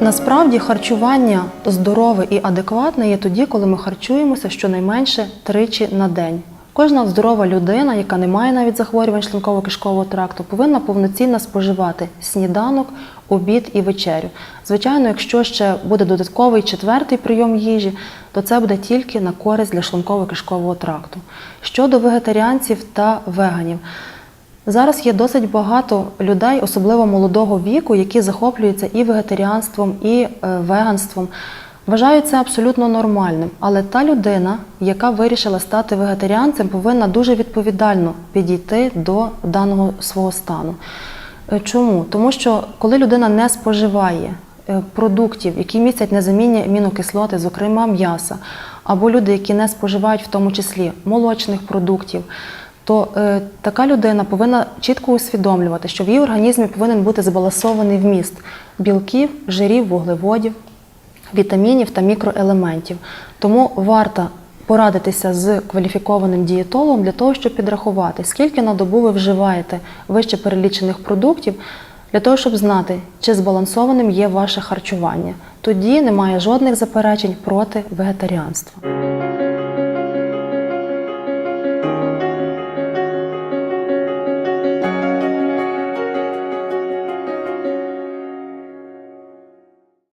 Насправді харчування здорове і адекватне є тоді, коли ми харчуємося щонайменше тричі на день. Кожна здорова людина, яка не має навіть захворювань шлунково-кишкового тракту, повинна повноцінно споживати сніданок, обід і вечерю. Звичайно, якщо ще буде додатковий четвертий прийом їжі, то це буде тільки на користь для шлунково-кишкового тракту. Щодо вегетаріанців та веганів, Зараз є досить багато людей, особливо молодого віку, які захоплюються і вегетаріанством, і е, веганством. Вважаю це абсолютно нормальним. Але та людина, яка вирішила стати вегетаріанцем, повинна дуже відповідально підійти до даного свого стану. Е, Чому? Тому що коли людина не споживає е, продуктів, які містять незамінні амінокислоти, зокрема м'яса, або люди, які не споживають в тому числі молочних продуктів, то е, така людина повинна чітко усвідомлювати, що в її організмі повинен бути збалансований вміст білків, жирів, вуглеводів, вітамінів та мікроелементів. Тому варто порадитися з кваліфікованим дієтологом для того, щоб підрахувати, скільки на добу ви вживаєте вище перелічених продуктів, для того, щоб знати, чи збалансованим є ваше харчування. Тоді немає жодних заперечень проти вегетаріанства.